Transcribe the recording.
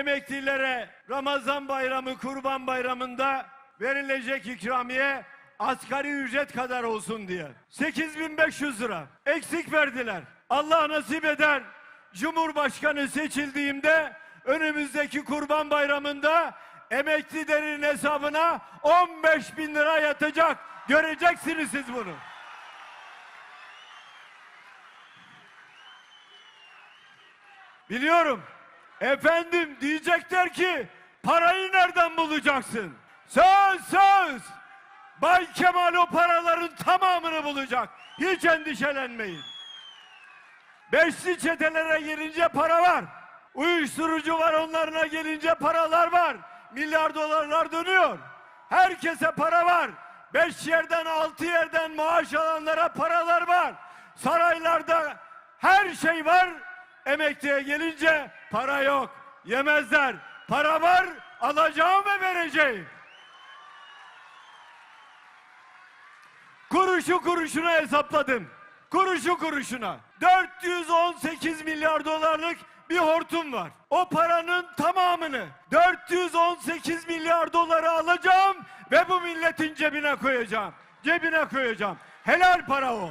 emeklilere Ramazan bayramı, kurban bayramında verilecek ikramiye asgari ücret kadar olsun diye. 8500 lira eksik verdiler. Allah nasip eder. Cumhurbaşkanı seçildiğimde önümüzdeki kurban bayramında emeklilerin hesabına 15 bin lira yatacak. Göreceksiniz siz bunu. Biliyorum. Efendim diyecekler ki parayı nereden bulacaksın? Söz söz. Bay Kemal o paraların tamamını bulacak. Hiç endişelenmeyin. Beşli çetelere gelince para var. Uyuşturucu var onlarına gelince paralar var. Milyar dolarlar dönüyor. Herkese para var. Beş yerden altı yerden maaş alanlara paralar var. Saraylarda her şey var. Emekliye gelince para yok. Yemezler. Para var alacağım ve vereceğim. Kuruşu kuruşuna hesapladım. Kuruşu kuruşuna. 418 milyar dolarlık bir hortum var. O paranın tamamını 418 milyar doları alacağım ve bu milletin cebine koyacağım. Cebine koyacağım. Helal para o.